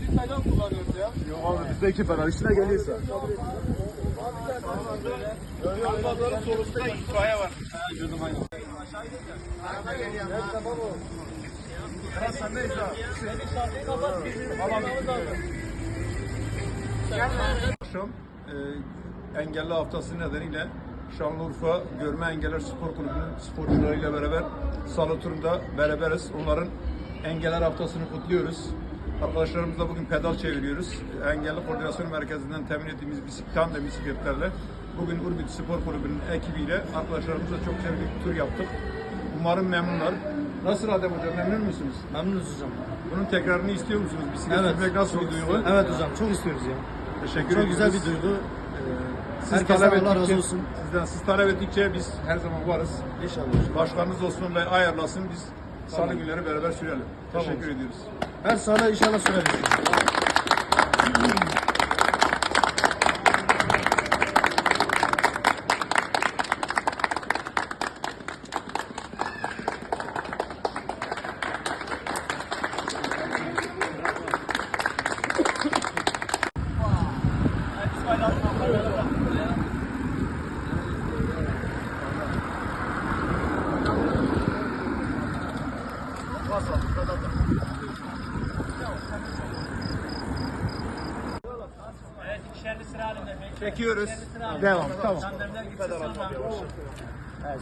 Biz pedal kullanıyoruz ya. Yok abi bizde iki pedal işine geliyorsa. Kalmadıların sorusunda itfaiye var. akşam e, engelli haftası nedeniyle Şanlıurfa Görme Engeller Spor Kulübü'nün sporcularıyla beraber salı turunda beraberiz. Onların engeller haftasını kutluyoruz. Arkadaşlarımızla bugün pedal çeviriyoruz. Engelli Koordinasyon Merkezi'nden temin ettiğimiz bisiklet, tandem bisikletlerle bugün Urbit Spor Kulübü'nün ekibiyle arkadaşlarımızla çok güzel bir tur yaptık. Umarım memnunlar. Nasıl Adem Hocam memnun musunuz? Memnunuz hocam. Bunun tekrarını istiyor musunuz? Bisiklet Evet. sürmek nasıl bir duygu? Evet hocam çok istiyoruz ya. Teşekkür Çok güzel ediyoruz. bir duygu. Ee, Siz Herkese talep Allah razı ettikçe, olsun. Sizden siz talep ettikçe biz her zaman varız. İnşallah. Başkanınız Osman Bey ayarlasın biz Tamam. salı günleri beraber sürelim. Tamam. Teşekkür ediyoruz. Her sahne inşallah süreriz. Çekiyoruz. Devam, tamam. Evet.